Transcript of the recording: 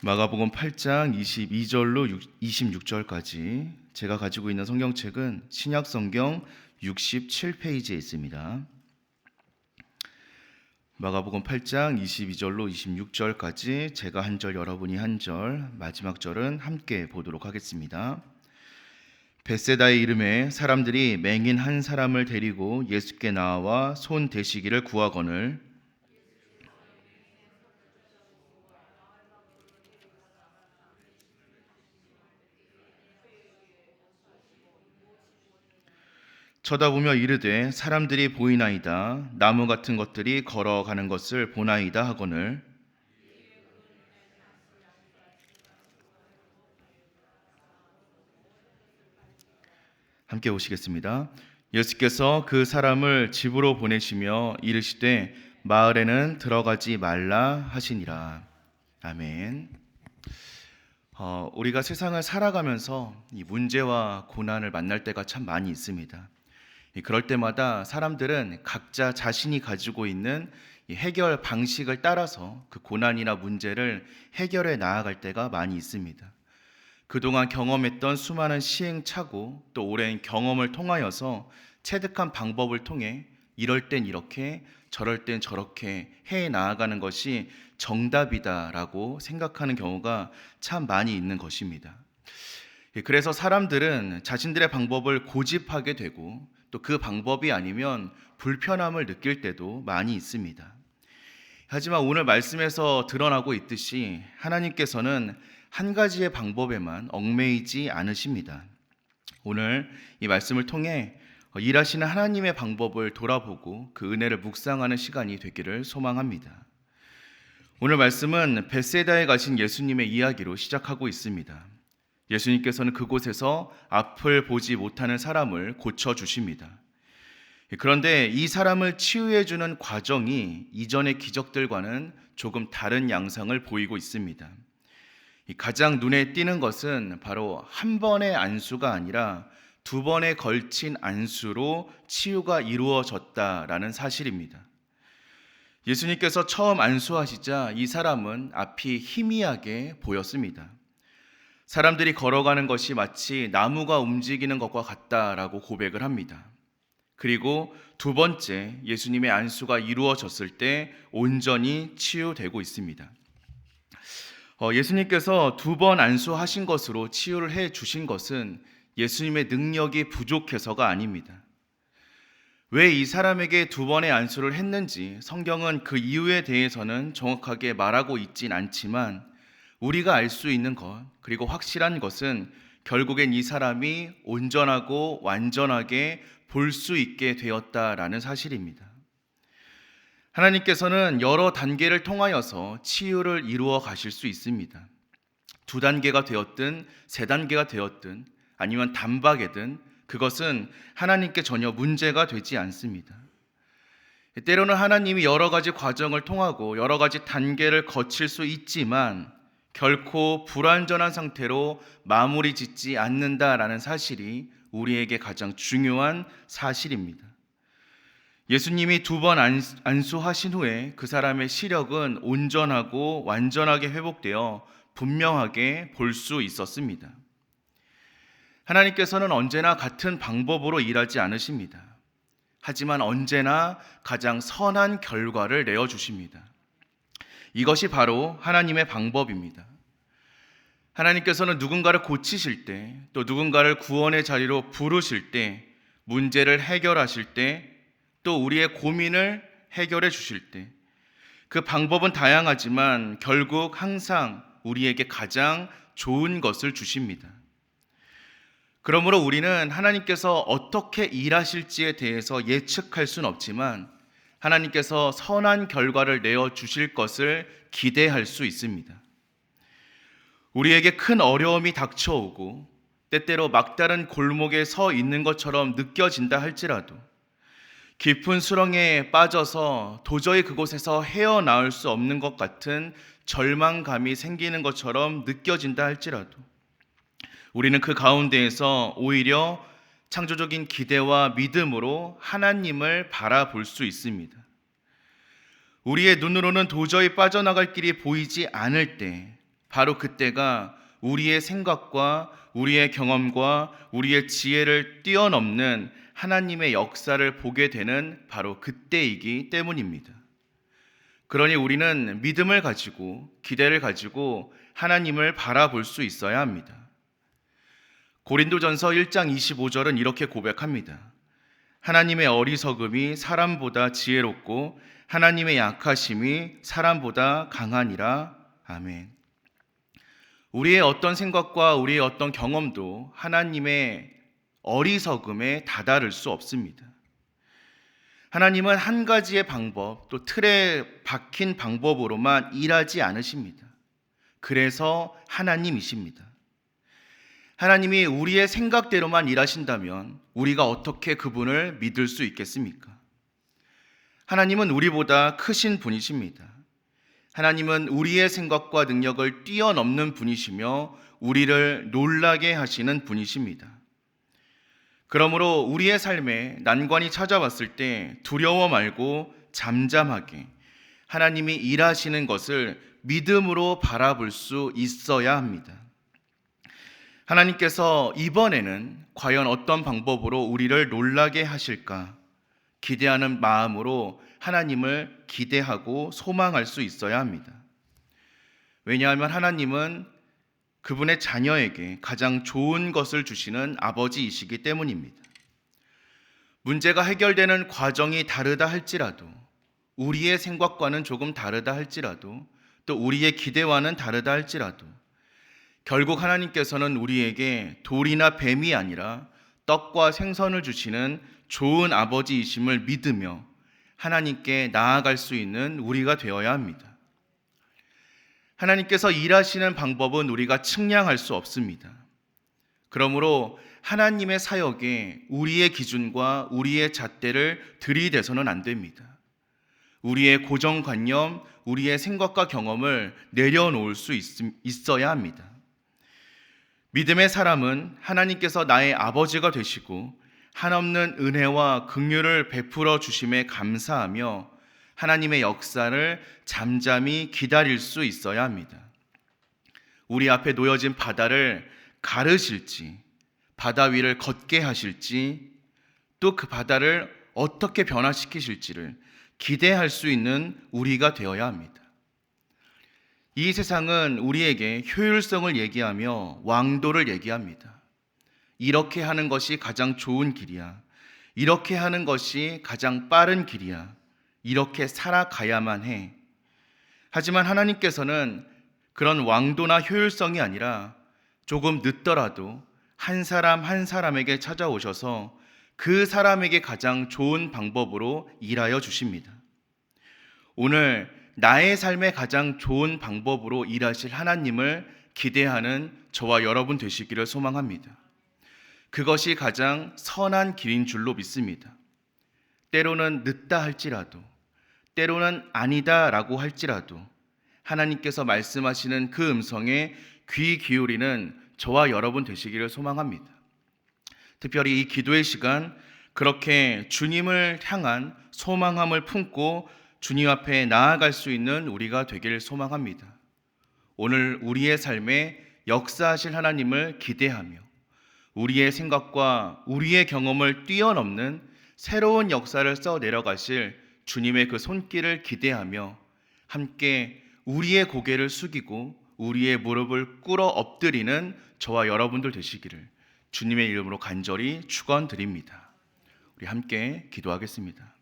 마가복음 8장 22절로 26절까지 제가 가지고 있는 성경책은 신약 성경 67페이지에 있습니다. 마가복음 8장 22절로 26절까지 제가 한 절 여러분이 한 절 마지막 절은 함께 보도록 하겠습니다. 베세다의 이름에 사람들이 맹인 한 사람을 데리고 예수께 나와 손 대시기를 구하거늘 쳐다보며 이르되 사람들이 보이나이다 나무 같은 것들이 걸어가는 것을 보나이다 하거늘 함께 오시겠습니다. 예수께서 그 사람을 집으로 보내시며 이르시되 마을에는 들어가지 말라 하시니라. 아멘. 어, 우리가 세상을 살아가면서 이 문제와 고난을 만날 때가 참 많이 있습니다. 이 그럴 때마다 사람들은 각자 자신이 가지고 있는 이 해결 방식을 따라서 그 고난이나 문제를 해결해 나아갈 때가 많이 있습니다. 그동안 경험했던 수많은 시행착오 또 오랜 경험을 통하여서 체득한 방법을 통해 이럴 땐 이렇게 저럴 땐 저렇게 해 나아가는 것이 정답이다라고 생각하는 경우가 참 많이 있는 것입니다. 예, 그래서 사람들은 자신들의 방법을 고집하게 되고 또 그 방법이 아니면 불편함을 느낄 때도 많이 있습니다. 하지만 오늘 말씀에서 드러나고 있듯이 하나님께서는 한 가지의 방법에만 얽매이지 않으십니다. 오늘 이 말씀을 통해 일하시는 하나님의 방법을 돌아보고 그 은혜를 묵상하는 시간이 되기를 소망합니다. 오늘 말씀은 베세다에 가신 예수님의 이야기로 시작하고 있습니다. 예수님께서는 그곳에서 앞을 보지 못하는 사람을 고쳐 주십니다. 그런데 이 사람을 치유해 주는 과정이 이전의 기적들과는 조금 다른 양상을 보이고 있습니다. 가장 눈에 띄는 것은 바로 한 번의 안수가 아니라 두 번에 걸친 안수로 치유가 이루어졌다라는 사실입니다. 예수님께서 처음 안수하시자 이 사람은 앞이 희미하게 보였습니다. 사람들이 걸어가는 것이 마치 나무가 움직이는 것과 같다라고 고백을 합니다. 그리고 두 번째 예수님의 안수가 이루어졌을 때 온전히 치유되고 있습니다. 어, 예수님께서 두 번 안수하신 것으로 치유를 해 주신 것은 예수님의 능력이 부족해서가 아닙니다. 왜 이 사람에게 두 번의 안수를 했는지 성경은 그 이유에 대해서는 정확하게 말하고 있진 않지만 우리가 알 수 있는 것 그리고 확실한 것은 결국엔 이 사람이 온전하고 완전하게 볼 수 있게 되었다라는 사실입니다. 하나님께서는 여러 단계를 통하여서 치유를 이루어 가실 수 있습니다. 두 단계가 되었든 세 단계가 되었든 아니면 단박에든 그것은 하나님께 전혀 문제가 되지 않습니다. 때로는 하나님이 여러 가지 과정을 통하고 여러 가지 단계를 거칠 수 있지만 결코 불완전한 상태로 마무리 짓지 않는다라는 사실이 우리에게 가장 중요한 사실입니다. 예수님이 두 번 안수하신 후에 그 사람의 시력은 온전하고 완전하게 회복되어 분명하게 볼 수 있었습니다. 하나님께서는 언제나 같은 방법으로 일하지 않으십니다. 하지만 언제나 가장 선한 결과를 내어 주십니다. 이것이 바로 하나님의 방법입니다. 하나님께서는 누군가를 고치실 때, 또 누군가를 구원의 자리로 부르실 때, 문제를 해결하실 때, 또 우리의 고민을 해결해 주실 때, 그 방법은 다양하지만 결국 항상 우리에게 가장 좋은 것을 주십니다. 그러므로 우리는 하나님께서 어떻게 일하실지에 대해서 예측할 수는 없지만 하나님께서 선한 결과를 내어 주실 것을 기대할 수 있습니다. 우리에게 큰 어려움이 닥쳐오고 때때로 막다른 골목에 서 있는 것처럼 느껴진다 할지라도 깊은 수렁에 빠져서 도저히 그곳에서 헤어나올 수 없는 것 같은 절망감이 생기는 것처럼 느껴진다 할지라도 우리는 그 가운데에서 오히려 창조적인 기대와 믿음으로 하나님을 바라볼 수 있습니다. 우리의 눈으로는 도저히 빠져나갈 길이 보이지 않을 때 바로 그때가 우리의 생각과 우리의 경험과 우리의 지혜를 뛰어넘는 하나님의 역사를 보게 되는 바로 그때이기 때문입니다. 그러니 우리는 믿음을 가지고 기대를 가지고 하나님을 바라볼 수 있어야 합니다. 고린도전서 1장 25절은 이렇게 고백합니다. 하나님의 어리석음이 사람보다 지혜롭고 하나님의 약하심이 사람보다 강하니라. 아멘. 우리의 어떤 생각과 우리의 어떤 경험도 하나님의 어리석음에 다다를 수 없습니다. 하나님은 한 가지의 방법, 또 틀에 박힌 방법으로만 일하지 않으십니다. 그래서 하나님이십니다. 하나님이 우리의 생각대로만 일하신다면 우리가 어떻게 그분을 믿을 수 있겠습니까? 하나님은 우리보다 크신 분이십니다. 하나님은 우리의 생각과 능력을 뛰어넘는 분이시며 우리를 놀라게 하시는 분이십니다. 그러므로 우리의 삶에 난관이 찾아왔을 때 두려워 말고 잠잠하게 하나님이 일하시는 것을 믿음으로 바라볼 수 있어야 합니다. 하나님께서 이번에는 과연 어떤 방법으로 우리를 놀라게 하실까 기대하는 마음으로 하나님을 기대하고 소망할 수 있어야 합니다. 왜냐하면 하나님은 그분의 자녀에게 가장 좋은 것을 주시는 아버지이시기 때문입니다. 문제가 해결되는 과정이 다르다 할지라도 우리의 생각과는 조금 다르다 할지라도 또 우리의 기대와는 다르다 할지라도 결국 하나님께서는 우리에게 돌이나 뱀이 아니라 떡과 생선을 주시는 좋은 아버지이심을 믿으며 하나님께 나아갈 수 있는 우리가 되어야 합니다. 하나님께서 일하시는 방법은 우리가 측량할 수 없습니다. 그러므로 하나님의 사역에 우리의 기준과 우리의 잣대를 들이대서는 안 됩니다. 우리의 고정관념, 우리의 생각과 경험을 내려놓을 수 있, 있어야 합니다. 믿음의 사람은 하나님께서 나의 아버지가 되시고 한없는 은혜와 긍휼을 베풀어 주심에 감사하며 하나님의 역사를 잠잠히 기다릴 수 있어야 합니다. 우리 앞에 놓여진 바다를 가르실지, 바다 위를 걷게 하실지, 또 그 바다를 어떻게 변화시키실지를 기대할 수 있는 우리가 되어야 합니다. 이 세상은 우리에게 효율성을 얘기하며 왕도를 얘기합니다. 이렇게 하는 것이 가장 좋은 길이야. 이렇게 하는 것이 가장 빠른 길이야. 이렇게 살아가야만 해. 하지만 하나님께서는 그런 왕도나 효율성이 아니라 조금 늦더라도 한 사람 한 사람에게 찾아오셔서 그 사람에게 가장 좋은 방법으로 일하여 주십니다. 오늘 나의 삶의 가장 좋은 방법으로 일하실 하나님을 기대하는 저와 여러분 되시기를 소망합니다. 그것이 가장 선한 길인 줄로 믿습니다. 때로는 늦다 할지라도, 때로는 아니다라고 할지라도, 하나님께서 말씀하시는 그 음성에 귀 기울이는 저와 여러분 되시기를 소망합니다. 특별히 이 기도의 시간, 그렇게 주님을 향한 소망함을 품고 주님 앞에 나아갈 수 있는 우리가 되기를 소망합니다. 오늘 우리의 삶에 역사하실 하나님을 기대하며 우리의 생각과 우리의 경험을 뛰어넘는 새로운 역사를 써 내려가실 주님의 그 손길을 기대하며 함께 우리의 고개를 숙이고 우리의 무릎을 꿇어 엎드리는 저와 여러분들 되시기를 주님의 이름으로 간절히 축원드립니다. 우리 함께 기도하겠습니다.